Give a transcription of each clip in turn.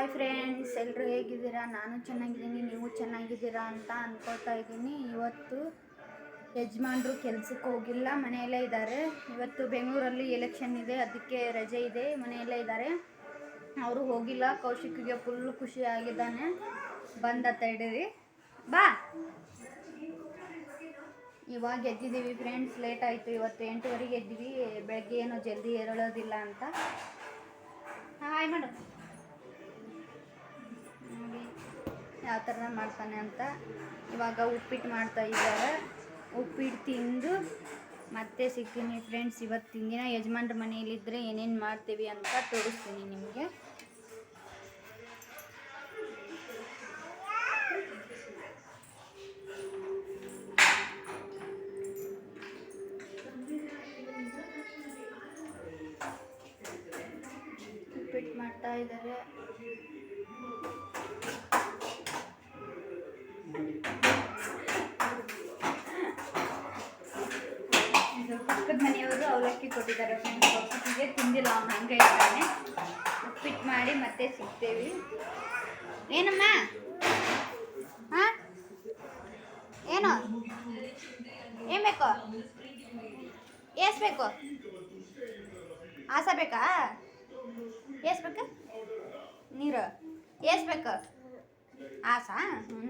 Hi friends ಎಲ್ಲರೂ ಹೇಗಿದ್ದೀರಾ? ನಾನು ಚೆನ್ನಾಗಿದ್ದೀನಿ, ನೀವು ಚೆನ್ನಾಗಿದ್ದೀರಾ ಅಂತ ಅಂದ್ಕೊಳ್ತಾ ಇದ್ದೀನಿ. ಇವತ್ತು ಯಜಮಾನ್ರು ಕೆಲಸಕ್ಕೆ ಹೋಗಿಲ್ಲ, ಮನೆಯಲ್ಲೇ ಇದ್ದಾರೆ. ಇವತ್ತು ಬೆಂಗಳೂರಲ್ಲಿ ಎಲೆಕ್ಷನ್ ಇದೆ, ಅದಕ್ಕೆ ರಜೆ ಇದೆ, ಮನೆಯಲ್ಲೇ ಇದ್ದಾರೆ. ಅವರು ಹೋಗಿಲ್ಲ, ಕೌಶಿಕ್ಗೆ ಫುಲ್ಲು ಖುಷಿ ಆಗಿದ್ದಾನೆ. ಬಂದ ತಡೀರಿ ಬಾ. ಇವಾಗ ಎದ್ದಿದ್ದೀವಿ ಫ್ರೆಂಡ್ಸ್ ಲೇಟ್ ಆಯಿತು, ಇವತ್ತು ಎಂಟುವರೆಗೆ ಎದ್ದೀವಿ. ಬೆಳಗ್ಗೆ ಏನೋ ಜಲ್ದಿ ಏರಳೋದಿಲ್ಲ ಅಂತ. ಹಾಯ್ ಮಾಡು ಯಾವ ಥರ ಮಾಡ್ತಾನೆ ಅಂತ ಇವಾಗ ಉಪ್ಪಿಟ್ಟು ಮಾಡ್ತಾ ಇದ್ದಾರೆ. ಉಪ್ಪಿಟ್ಟು ತಿಂದು ಮತ್ತೆ ಸಿಗ್ತೀನಿ ಫ್ರೆಂಡ್ಸ್ ಇವತ್ತಿನ ದಿನ ಯಜಮಾನ್ರ ಮನೆಯಲ್ಲಿದ್ದರೆ ಏನೇನು ಮಾಡ್ತೀವಿ ಅಂತ ತೋರಿಸ್ತೀನಿ ನಿಮಗೆ. ಉಪ್ಪಿಟ್ಟು ಮಾಡ್ತಾ ಇದ್ದಾರೆ. ಇದು ಪಕ್ಕದ ಮನೆಯವರು ಅವಲಕ್ಕಿ ಕೊಟ್ಟಿದ್ದಾರೆ ಫ್ರೆಂಡ್ಸ್ ಒಪ್ಪಿಟ್ಟಿಗೆ ತಿಂದಿಲ್ಲ, ಅವನು ಹಂಗೆ ಇದ್ದಾನೆ. ಉಪ್ಪಿಟ್ಟು ಮಾಡಿ ಮತ್ತೆ ಸಿಗ್ತೇವೆ. ಏನಮ್ಮ? ಹಾಂ? ಏನು? ಏನು ಬೇಕು? ಎಷ್ಟು ಬೇಕು ಆಸ ಬೇಕಾ? ಎಷ್ಟು ಬೇಕು ನೀರು. ಎಷ್ಟು ಬೇಕು ಆಸಾ?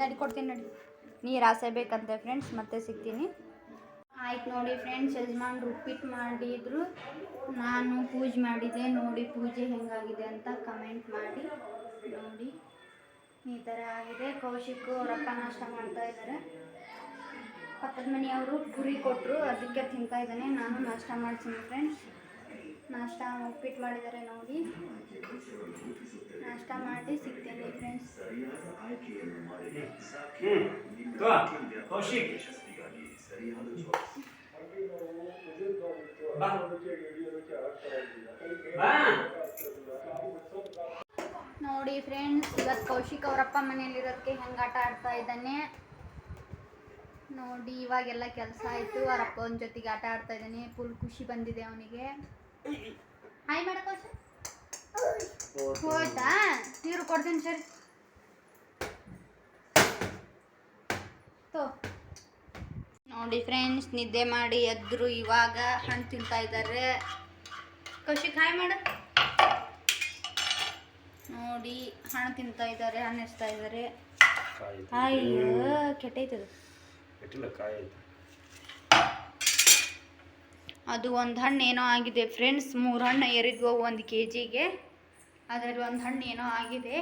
ನಡಿ, ಕೊಡ್ತೀನಿ ನಡಿ. ನೀರು ಆಸೆ ಬೇಕಂತೆ ಫ್ರೆಂಡ್ಸ್ ಮತ್ತೆ ಸಿಗ್ತೀನಿ. ಆಯ್ತು ನೋಡಿ ಫ್ರೆಂಡ್ಸ್ ಯಜಮಾನ್ರು ಉಪ್ಪಿಟ್ಟು ಮಾಡಿದ್ರು. ನಾನು ಪೂಜೆ ಮಾಡಿದೆ, ನೋಡಿ ಪೂಜೆ ಹೆಂಗಾಗಿದೆ ಅಂತ ಕಮೆಂಟ್ ಮಾಡಿ, ನೋಡಿ. ಈ ಥರ ಆಗಿದೆ. ಕೌಶಿಕ್ ರೊಕ್ಕ ನಾಷ್ಟ ಮಾಡ್ತಾ ಇದ್ದಾರೆ ಪಕ್ಕದ ಮನೆಯವರು ಪುರಿ ಕೊಟ್ಟರು ಅದಕ್ಕೆ ತಿಂತಾ ಇದ್ದಾನೆ. ನಾನು ನಾಷ್ಟ ಮಾಡ್ತೀನಿ ಫ್ರೆಂಡ್ಸ್ ನಾಷ್ಟ ಉಪ್ಪಿಟ್ಟು ಮಾಡಿದ್ದಾರೆ ನೋಡಿ. ನಾಷ್ಟ ಮಾಡಿ ಸಿಗ್ತೇನೆ ಫ್ರೆಂಡ್ಸ್ ನೋಡಿ ಫ್ರೆಂಡ್ಸ್ ಇವತ್ತು ಕೌಶಿಕ್ ಅವರಪ್ಪ ಮನೇಲಿರೋದಕ್ಕೆ ಹೆಂಗೆ ಆಟ ಆಡ್ತಾ ಇದ್ದಾನೆ. ನೋಡಿ ಇವಾಗೆಲ್ಲ ಕೆಲಸ ಆಯಿತು ಅವರಪ್ಪನ ಜೊತೆಗೆ ಆಟ ಆಡ್ತಾ ಇದ್ದಾನೆ. ಫುಲ್ ಖುಷಿ ಬಂದಿದೆ ಅವನಿಗೆ. ಹಾಯ್ ಮಾಡ ಕೌಶಿಕ್ ಹೋಯ್ತಾ ನೀರು ಕೊಡ್ತೀನಿ ಸರಿ. ತೋ. ನೋಡಿ ಫ್ರೆಂಡ್ಸ್ ನಿದ್ದೆ ಮಾಡಿ ಎದ್ರು ಇವಾಗ ಹಣ್ಣು ತಿಂತಾ ಇದ್ದಾರೆ ಕೌಶಿಕ್ ಹಾಯ್ ಮಾಡ ನೋಡಿ ಹಣ್ಣು ತಿಂತಾ ಇದ್ದಾರೆ ಹಣ್ಣು ಎಸ್ತಾ ಇದ್ದಾರೆ ಅಯ್ಯೋ ಕೆಟ್ಟೈತದು. ಅದು ಒಂದು ಹಣ್ಣು ಏನೋ ಆಗಿದೆ ಫ್ರೆಂಡ್ಸ್. ಮೂರು ಹಣ್ಣು ಏರಿದ್ವು ಒಂದು ಕೆ ಜಿಗೆ ಅದರಲ್ಲಿ ಒಂದು ಹಣ್ಣು ಏನೋ ಆಗಿದೆ.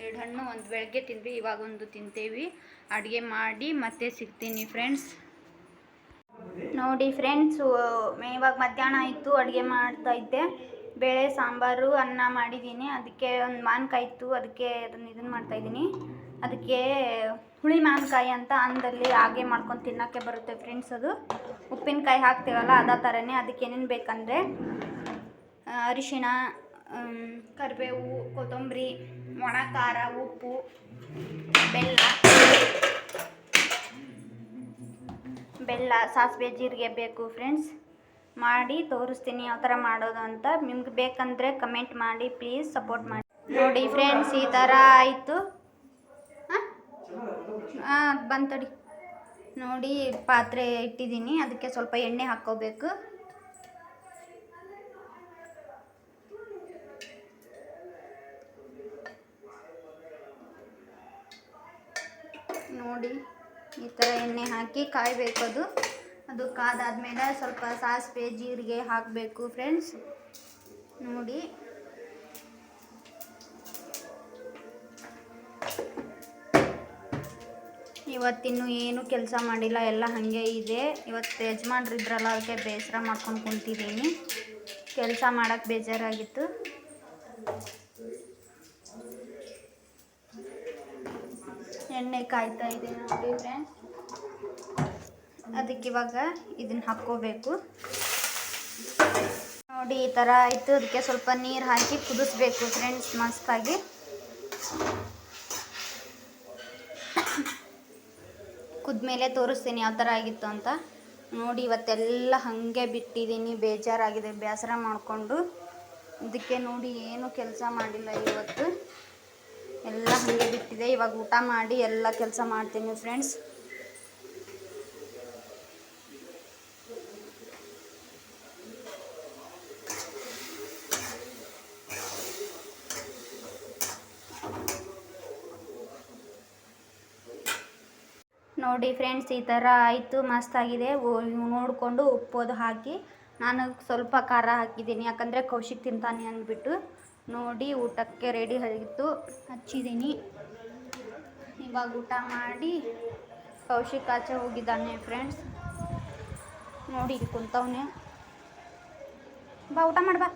ಎರಡು ಹಣ್ಣು ಒಂದು ಬೆಳಗ್ಗೆ ತಿಂದ್ವಿ. ಇವಾಗ ಒಂದು ತಿಂತೇವಿ. ಅಡುಗೆ ಮಾಡಿ ಮತ್ತೆ ಸಿಗ್ತೀನಿ ಫ್ರೆಂಡ್ಸ್. ನೋಡಿ ಫ್ರೆಂಡ್ಸ್ ಇವಾಗ ಮಧ್ಯಾಹ್ನ ಆಯಿತು. ಅಡುಗೆ ಮಾಡ್ತಾ ಇದ್ದೆ. ಬೇಳೆ, ಸಾಂಬಾರು, ಅನ್ನ ಮಾಡಿದ್ದೀನಿ. ಅದಕ್ಕೆ ಒಂದು ಮಾನ್ಕಾಯಿತ್ತು ಅದಕ್ಕೆ ಅದನ್ನು ಇದನ್ನು ಮಾಡ್ತಾಯಿದ್ದೀನಿ ಅದಕ್ಕೆ ಹುಳಿ ಮಾವಿನಕಾಯಿ ಅಂತ ಅಂದಲ್ಲಿ ಹಾಗೆ ಮಾಡ್ಕೊಂಡು ತಿನ್ನೋಕ್ಕೆ ಬರುತ್ತೆ ಫ್ರೆಂಡ್ಸ್ ಅದು. ಉಪ್ಪಿನಕಾಯಿ ಹಾಕ್ತೀವಲ್ಲ, ಅದೇ ಥರನೇ ಅದಕ್ಕೆ ಏನೇನು ಬೇಕಂದರೆ ಅರಿಶಿಣ ಕರಿಬೇವು, ಕೊತ್ತಂಬರಿ, ಒಣ ಖಾರ, ಉಪ್ಪು, ಬೆಲ್ಲ ಬೆಲ್ಲ, ಸಾಸಿವೆ, ಜೀರಿಗೆ ಬೇಕು ಫ್ರೆಂಡ್ಸ್ ಮಾಡಿ ತೋರಿಸ್ತೀನಿ ಯಾವ ಥರ ಮಾಡೋದು ಅಂತ. ನಿಮ್ಗೆ ಬೇಕಂದರೆ ಕಮೆಂಟ್ ಮಾಡಿ ಪ್ಲೀಸ್ ಸಪೋರ್ಟ್ ಮಾಡಿ. ನೋಡಿ ಫ್ರೆಂಡ್ಸ್ ಈ ಥರ ಆಯಿತು. ಹಾಂ ಬಂತಡಿ ನೋಡಿ ಪಾತ್ರೆ ಇಟ್ಟಿದ್ದೀನಿ. ಅದಕ್ಕೆ ಸ್ವಲ್ಪ ಎಣ್ಣೆ ಹಾಕ್ಕೋಬೇಕು. ನೋಡಿ, ಈ ಥರ ಎಣ್ಣೆ ಹಾಕಿ ಕಾಯಬೇಕು ಅದು. ಅದು ಕಾದಾದ್ಮೇಲೆ ಸ್ವಲ್ಪ ಸಾಸಿವೆ, ಜೀರಿಗೆ ಹಾಕಬೇಕು ಫ್ರೆಂಡ್ಸ್ ನೋಡಿ. ಇವತ್ತಿನ್ನು ಏನು ಕೆಲಸ ಮಾಡಿಲ್ಲ, ಎಲ್ಲ ಹಾಗೆ ಇದೆ. ಇವತ್ತು ಯಜಮಾನ್ರಿದ್ರಲ್ಲ ಅದಕ್ಕೆ ಬೇಸರ ಮಾಡ್ಕೊಂಡು ಕುಂತಿದ್ದೀನಿ. ಕೆಲಸ ಮಾಡೋಕ್ಕೆ ಬೇಜಾರಾಗಿತ್ತು. ಎಣ್ಣೆ ಕಾಯ್ತಾ ಇದೆ ನೋಡಿ ಫ್ರೆಂಡ್ಸ್ ಅದಕ್ಕೆ ಇವಾಗ ಇದನ್ನ ಹಾಕ್ಕೋಬೇಕು. ನೋಡಿ, ಈ ಥರ ಆಯಿತು. ಅದಕ್ಕೆ ಸ್ವಲ್ಪ ನೀರು ಹಾಕಿ ಕುದಿಸ್ಬೇಕು ಫ್ರೆಂಡ್ಸ್ ಮಸ್ತಾಗಿ. ಕುದ್ಮೇಲೆ ತೋರಿಸ್ತೀನಿ ಯಾವ ಥರ ಆಗಿತ್ತು ಅಂತ. ನೋಡಿ, ಇವತ್ತೆಲ್ಲ ಹಾಗೆ ಬಿಟ್ಟಿದ್ದೀನಿ, ಬೇಜಾರಾಗಿದೆ. ಬೇಸರ ಮಾಡಿಕೊಂಡು ಇದಕ್ಕೆ ನೋಡಿ, ಏನು ಕೆಲಸ ಮಾಡಿಲ್ಲ ಇವತ್ತು. ಎಲ್ಲ ಹಾಗೆ ಬಿಟ್ಟಿದೆ. ಇವಾಗ ಊಟ ಮಾಡಿ ಎಲ್ಲ ಕೆಲಸ ಮಾಡ್ತೀನಿ ಫ್ರೆಂಡ್ಸ್ ನೋಡಿ ಫ್ರೆಂಡ್ಸ್ ಈ ಥರ ಆಯಿತು ಮಸ್ತಾಗಿದೆ ನೋಡಿಕೊಂಡು ಉಪ್ಪೋದು ಹಾಕಿ, ನಾನು ಸ್ವಲ್ಪ ಖಾರ ಹಾಕಿದ್ದೀನಿ. ಯಾಕಂದರೆ ಕೌಶಿಕ್ ತಿಂತಾನೆ ಅಂದ್ಬಿಟ್ಟು. ನೋಡಿ, ಊಟಕ್ಕೆ ರೆಡಿ ಆಗಿತ್ತು. ಹಚ್ಚಿದ್ದೀನಿ. ಇವಾಗ ಊಟ ಮಾಡಿ, ಕೌಶಿಕ್ ಆಚೆ ಹೋಗಿದ್ದಾನೆ ಫ್ರೆಂಡ್ಸ್ ನೋಡಿ, ಇಲ್ಲಿ ಕುಂತವನೆ. ಬಾ, ಊಟ ಮಾಡಿ, ಬಾ.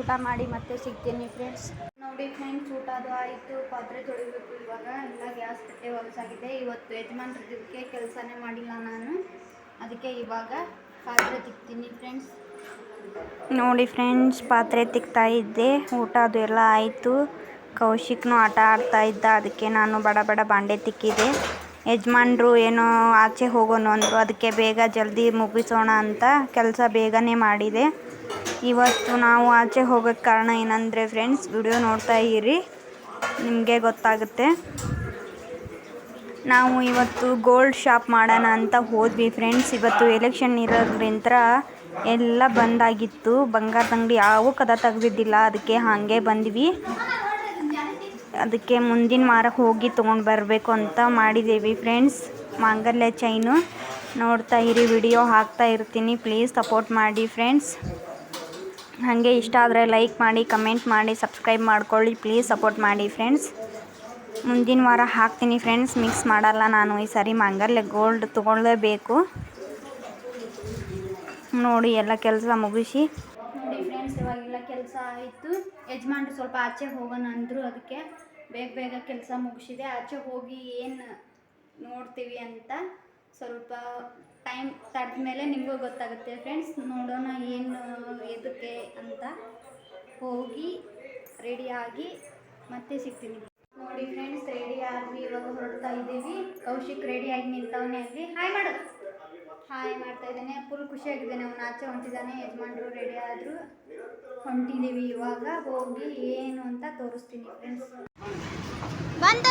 ಊಟ ಮಾಡಿ ಮತ್ತೆ ಸಿಗ್ತೀನಿ ಫ್ರೆಂಡ್ಸ್ ನೋಡಿ ಫ್ರೆಂಡ್ಸ್, ಊಟ ಅದು ಆಯಿತು. ಪಾತ್ರೆ ತೊಳಿಬೇಕು. ಇವಾಗ ಎಲ್ಲ ಗ್ಯಾಸ್ ಕಟ್ಟೆ ಹೊಲಸಾಗಿದೆ. ಇವತ್ತು ಯಜಮಾನ್ರದಕ್ಕೆ ಕೆಲಸನೇ ಮಾಡಿಲ್ಲ ನಾನು. ಅದಕ್ಕೆ ಇವಾಗ ಪಾತ್ರೆ ತಿಕ್ತೀನಿ ಫ್ರೆಂಡ್ಸ್. ನೋಡಿ ಫ್ರೆಂಡ್ಸ್, ಪಾತ್ರೆ ತಿಕ್ತಾ ಇದ್ದೆ. ಊಟ ಅದು ಎಲ್ಲ ಆಯಿತು. ಕೌಶಿಕ್ನು ಆಟ ಆಡ್ತಾ ಇದ್ದ. ಅದಕ್ಕೆ ನಾನು ಬಡ ಬಡ ಬಾಂಡೆ ತಿಕ್ಕಿದೆ. ಯಜಮಾನ್ರು ಏನೋ ಆಚೆ ಹೋಗೋಣ ಅಂದರು. ಅದಕ್ಕೆ ಬೇಗ ಜಲ್ದಿ ಮುಗಿಸೋಣ ಅಂತ ಕೆಲಸ ಬೇಗನೆ ಮಾಡಿದೆ. ಇವತ್ತು ನಾವು ಆಚೆ ಹೋಗೋಕ್ಕೆ ಕಾರಣ ಏನಂದರೆ ಫ್ರೆಂಡ್ಸ್ ವಿಡಿಯೋ ನೋಡ್ತಾ ಇರಿ. ನಿಮಗೆ ಗೊತ್ತಾಗುತ್ತೆ. ನಾವು ಇವತ್ತು ಗೋಲ್ಡ್ ಶಾಪ್ ಮಾಡೋಣ ಅಂತ ಹೋದ್ವಿ ಫ್ರೆಂಡ್ಸ್ ಇವತ್ತು ಎಲೆಕ್ಷನ್ ಇರೋದ್ರಿಂದ ಎಲ್ಲ ಬಂದಾಗಿತ್ತು ಬಂಗಾರದ ಅಂಗಡಿ ಯಾವ ಕದ ತೆಗ್ದಿದ್ದಿಲ್ಲ, ಅದಕ್ಕೆ ಹಾಗೆ ಬಂದ್ವಿ. ಅದಕ್ಕೆ ಮುಂದಿನ ವಾರ ಹೋಗಿ ತೊಗೊಂಡು ಬರಬೇಕು ಅಂತ ಮಾಡಿದ್ದೀವಿ ಫ್ರೆಂಡ್ಸ್ ಮಾಂಗಲ್ಯ ಚೈನು ನೋಡ್ತಾ ಇರಿ ವಿಡಿಯೋ ಹಾಕ್ತಾ ಇರ್ತೀನಿ. ಪ್ಲೀಸ್ ಸಪೋರ್ಟ್ ಮಾಡಿ ಫ್ರೆಂಡ್ಸ್ ಹಾಗೆ ಇಷ್ಟ ಆದರೆ ಲೈಕ್ ಮಾಡಿ, ಕಮೆಂಟ್ ಮಾಡಿ, ಸಬ್ಸ್ಕ್ರೈಬ್ ಮಾಡ್ಕೊಳ್ಳಿ. ಪ್ಲೀಸ್ ಸಪೋರ್ಟ್ ಮಾಡಿ ಫ್ರೆಂಡ್ಸ್. ಮುಂದಿನ ವಾರ ಹಾಕ್ತೀನಿ ಫ್ರೆಂಡ್ಸ್. ಮಿಕ್ಸ್ ಮಾಡಲ್ಲ ನಾನು ಈ ಸರಿ ಮಾಂಗಲ್ಯ ಗೋಲ್ಡ್ ತೊಗೊಳ್ಳೇಬೇಕು ನೋಡಿ ಎಲ್ಲ ಕೆಲಸ ಮುಗಿಸಿ. ನೋಡಿ ಫ್ರೆಂಡ್ಸ್, ಇವಾಗೆಲ್ಲ ಕೆಲಸ ಆಯಿತು. ಯಜಮಾನ್ರು ಸ್ವಲ್ಪ ಆಚೆ ಹೋಗೋಣ ಅಂದರು ಅದಕ್ಕೆ ಬೇಗ ಬೇಗ ಕೆಲಸ ಮುಗಿಸಿದೆ. ಆಚೆ ಹೋಗಿ ಏನು ನೋಡ್ತೀವಿ ಅಂತ. ಸ್ವಲ್ಪ ಟೈಮ್ ತಡೆದ ಮೇಲೆ ನಿಮಗೂ ಗೊತ್ತಾಗುತ್ತೆ. ಫ್ರೆಂಡ್ಸ್ ನೋಡೋಣ ಏನು, ಎದಕ್ಕೆ ಅಂತ ಹೋಗಿ ರೆಡಿಯಾಗಿ ಮತ್ತೆ ಸಿಗ್ತೀನಿ. ನೋಡಿ ಫ್ರೆಂಡ್ಸ್ ರೆಡಿ ಆದ್ವಿ ಇವಾಗ ಹೊರಡ್ತಾ ಇದ್ದೀವಿ. ಕೌಶಿಕ್ ರೆಡಿಯಾಗಿ ನಿಂತವನೇ ಅಲ್ಲಿ ಹಾಯ್ ಮಾಡು. ಹಾಯ್ ಮಾಡ್ತಾ ಇದ್ದಾನೆ. ಫುಲ್ ಖುಷಿಯಾಗಿದ್ದಾನೆ ಅವನು ಆಚೆ ಹೊಂಟಿದ್ದಾನೆ. ಯಜಮಾನ್ರು ರೆಡಿ ಆದರು. ಹೊಂಟಿದ್ದೀವಿ ಇವಾಗ. ಹೋಗಿ ಏನು ಅಂತ ತೋರಿಸ್ತೀನಿ ಫ್ರೆಂಡ್ಸ್ ಬಂದ.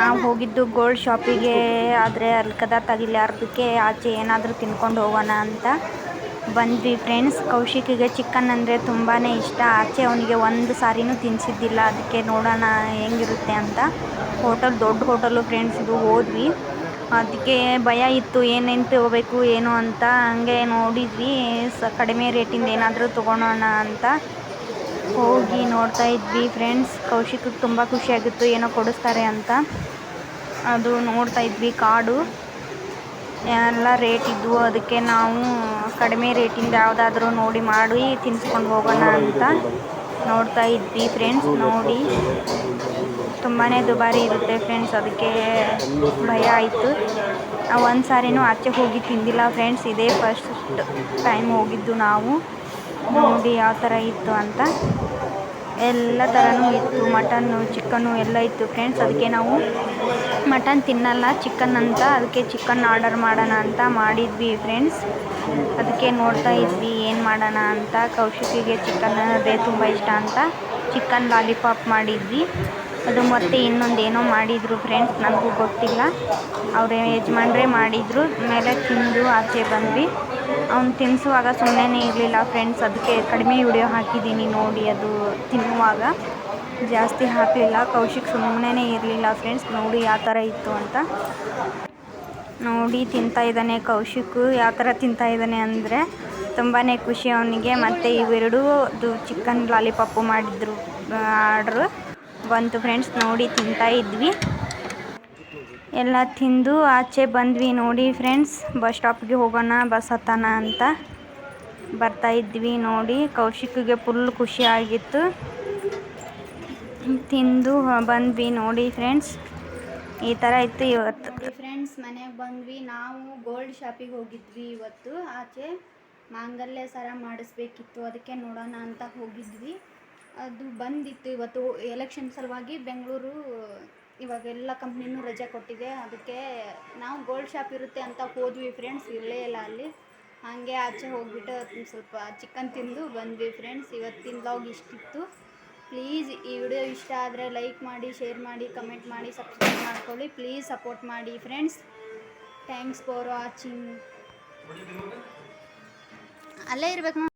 ನಾವು ಹೋಗಿದ್ದು ಗೋಲ್ಡ್ ಶಾಪಿಗೆ, ಆದರೆ ಅಲ್ಲಿ ಕದ ತಗಿಲಾರ್ದಕ್ಕೆ ಆಚೆ ಏನಾದರೂ ತಿನ್ಕೊಂಡು ಹೋಗೋಣ ಅಂತ ಬಂದ್ವಿ. ಫ್ರೆಂಡ್ಸ್ ಕೌಶಿಕಿಗೆ ಚಿಕನ್ ಅಂದರೆ ತುಂಬಾ ಇಷ್ಟ. ಆಚೆ ಅವನಿಗೆ ಒಂದು ಸಾರಿನೂ ತಿನ್ನಿಸಿದ್ದಿಲ್ಲ ಅದಕ್ಕೆ ನೋಡೋಣ ಹೆಂಗಿರುತ್ತೆ ಅಂತ ಹೋಟೆಲ್, ದೊಡ್ಡ ಹೋಟೆಲು ಫ್ರೆಂಡ್ಸ್ ಇದು ಹೋದ್ವಿ. ಅದಕ್ಕೆ ಭಯ ಇತ್ತು, ಏನೇನು ತಗೋಬೇಕು, ಏನು ಅಂತ ಹಂಗೆ ನೋಡಿದ್ವಿ. ಸ, ಕಡಿಮೆ ರೇಟಿಂದ ಏನಾದರೂ ತೊಗೊಳೋಣ ಅಂತ. ಹೋಗಿ ನೋಡ್ತಾ ಇದ್ವಿ ಫ್ರೆಂಡ್ಸ್ ಕೌಶಿಕಕ್ಕೆ ತುಂಬ ಖುಷಿಯಾಗಿತ್ತು ಏನೋ ಕೊಡಿಸ್ತಾರೆ ಅಂತ. ಅದು ನೋಡ್ತಾ ಇದ್ವಿ ಕಾಡು. ಎಲ್ಲ ರೇಟ್ ಇದ್ವು. ಅದಕ್ಕೆ ನಾವು ಕಡಿಮೆ ರೇಟಿಂದ ಯಾವುದಾದ್ರೂ ನೋಡಿ ಮಾಡಿ ತಿನ್ಸ್ಕೊಂಡು ಹೋಗೋಣ ಅಂತ ನೋಡ್ತಾ ಇದ್ವಿ ಫ್ರೆಂಡ್ಸ್ ನೋಡಿ. ತುಂಬಾ ದುಬಾರಿ ಇರುತ್ತೆ ಫ್ರೆಂಡ್ಸ್ ಅದಕ್ಕೆ ಭಯ ಆಯಿತು. ಒಂದು ಸಾರಿನೂ ಆಚೆ ಹೋಗಿ ತಿಂದಿಲ್ಲ ಫ್ರೆಂಡ್ಸ್ ಇದೇ ಫಸ್ಟ್ ಟೈಮ್ ಹೋಗಿದ್ದು ನಾವು. ನೋಡಿ ಯಾವ ಥರ ಇತ್ತು ಅಂತ ಎಲ್ಲ ಥರನೂ ಇತ್ತು. ಮಟನ್ನು ಚಿಕನ್ನು ಎಲ್ಲ ಇತ್ತು ಫ್ರೆಂಡ್ಸ್ ಅದಕ್ಕೆ ನಾವು ಮಟನ್ ತಿನ್ನಲ್ಲ ಚಿಕನ್ ಅಂತ. ಅದಕ್ಕೆ ಚಿಕನ್ ಆರ್ಡರ್ ಮಾಡೋಣ ಅಂತ ಮಾಡಿದ್ವಿ ಫ್ರೆಂಡ್ಸ್ ಅದಕ್ಕೆ ನೋಡ್ತಾ ಇದ್ವಿ, ಏನು ಮಾಡೋಣ ಅಂತ. ಕೌಶಿಕಿಗೆ ಚಿಕನ್ ಅದೇ ತುಂಬ ಇಷ್ಟ ಅಂತ ಚಿಕನ್ ಲಾಲಿಪಾಪ್ ಮಾಡಿದ್ವಿ. ಅದು ಮತ್ತೆ ಇನ್ನೊಂದು ಏನೋ ಮಾಡಿದರು ಫ್ರೆಂಡ್ಸ್ ನನಗೂ ಗೊತ್ತಿಲ್ಲ. ಅವರೇ ಯಜಮಾನ್ರೇ ಮಾಡಿದರು. ಮೇಲೆ ತಿಂದು ಆಚೆ ಬಂದ್ವಿ. ಅವ್ನು ತಿನ್ನಿಸುವಾಗ ಸುಮ್ಮನೆ ಇರಲಿಲ್ಲ ಫ್ರೆಂಡ್ಸ್ ಅದಕ್ಕೆ ಕಡಿಮೆ ವಿಡಿಯೋ ಹಾಕಿದ್ದೀನಿ ನೋಡಿ ಅದು ತಿನ್ನುವಾಗ. ಜಾಸ್ತಿ ಹಾಕಲಿಲ್ಲ, ಕೌಶಿಕ್ ಸುಮ್ಮನೆ ಇರಲಿಲ್ಲ ಫ್ರೆಂಡ್ಸ್ ನೋಡಿ ಯಾವ ಥರ ಇತ್ತು ಅಂತ. ನೋಡಿ ತಿಂತಾ ಇದ್ದಾನೆ ಕೌಶಿಕ್, ಯಾವ ಥರ ತಿಂತಾ ಇದ್ದಾನೆ ಅಂದರೆ ತುಂಬಾ ಖುಷಿ ಅವನಿಗೆ. ಮತ್ತು ಇವೆರಡೂ ಅದು ಚಿಕನ್ ಲಾಲಿಪಾಪು ಮಾಡಿದ್ರು, ಆರ್ಡ್ರು. ಬಂತು ಫ್ರೆಂಡ್ಸ್ ನೋಡಿ ತಿಂತಾ ಇದ್ವಿ. ಎಲ್ಲ ತಿಂದು ಆಚೆ ಬಂದ್ವಿ ನೋಡಿ ಫ್ರೆಂಡ್ಸ್ ಬಸ್ ಸ್ಟಾಪ್ಗೆ ಹೋಗೋಣ ಬಸ್ ಹತ್ತಾನ ಅಂತ ಬರ್ತಾ ಇದ್ವಿ ನೋಡಿ. ಕೌಶಿಕ್ಗೆ ಫುಲ್ ಖುಷಿ ಆಗಿತ್ತು. ತಿಂದು ಬಂದ್ವಿ ನೋಡಿ ಫ್ರೆಂಡ್ಸ್ ಈ ಥರ ಇತ್ತು ಇವತ್ತು. ಫ್ರೆಂಡ್ಸ್ ಮನೆಗೆ ಬಂದ್ವಿ. ನಾವು ಗೋಲ್ಡ್ ಶಾಪಿಗೆ ಹೋಗಿದ್ವಿ ಇವತ್ತು. ಆಚೆ ಮಾಂಗಲ್ಯ ಸರ ಮಾಡಿಸ್ಬೇಕಿತ್ತು. ಅದಕ್ಕೆ ನೋಡೋಣ ಅಂತ ಹೋಗಿದ್ವಿ. ಅದು ಬಂದಿತ್ತು ಇವತ್ತು ಎಲೆಕ್ಷನ್ ಸಲುವಾಗಿ. ಬೆಂಗಳೂರು ಇವಾಗ ಎಲ್ಲ ಕಂಪ್ನಿನೂ ರಜೆ ಕೊಟ್ಟಿದೆ. ಅದಕ್ಕೆ ನಾವು ಗೋಲ್ಡ್ ಶಾಪ್ ಇರುತ್ತೆ ಅಂತ ಹೋದ್ವಿ ಫ್ರೆಂಡ್ಸ್ ಇರಲೇ ಇಲ್ಲ ಅಲ್ಲಿ. ಹಾಗೆ ಆಚೆ ಹೋಗಿಬಿಟ್ಟು ಸ್ವಲ್ಪ ಚಿಕನ್ ತಿಂದು ಬಂದ್ವಿ ಫ್ರೆಂಡ್ಸ್ ಇವತ್ತಿನ ಬ್ಲಾಗ್ ಇಷ್ಟಿತ್ತು. ಪ್ಲೀಸ್ ಈ ವಿಡಿಯೋ ಇಷ್ಟ ಆದರೆ ಲೈಕ್ ಮಾಡಿ ಶೇರ್ ಮಾಡಿ ಕಮೆಂಟ್ ಮಾಡಿ ಸಬ್ಸ್ಕ್ರೈಬ್ ಮಾಡ್ಕೊಳ್ಳಿ. ಪ್ಲೀಸ್ ಸಪೋರ್ಟ್ ಮಾಡಿ ಫ್ರೆಂಡ್ಸ್ ಥ್ಯಾಂಕ್ಸ್ ಫಾರ್ ವಾಚಿಂಗ್ ಅಲ್ಲೇ ಇರ್ಬೇಕು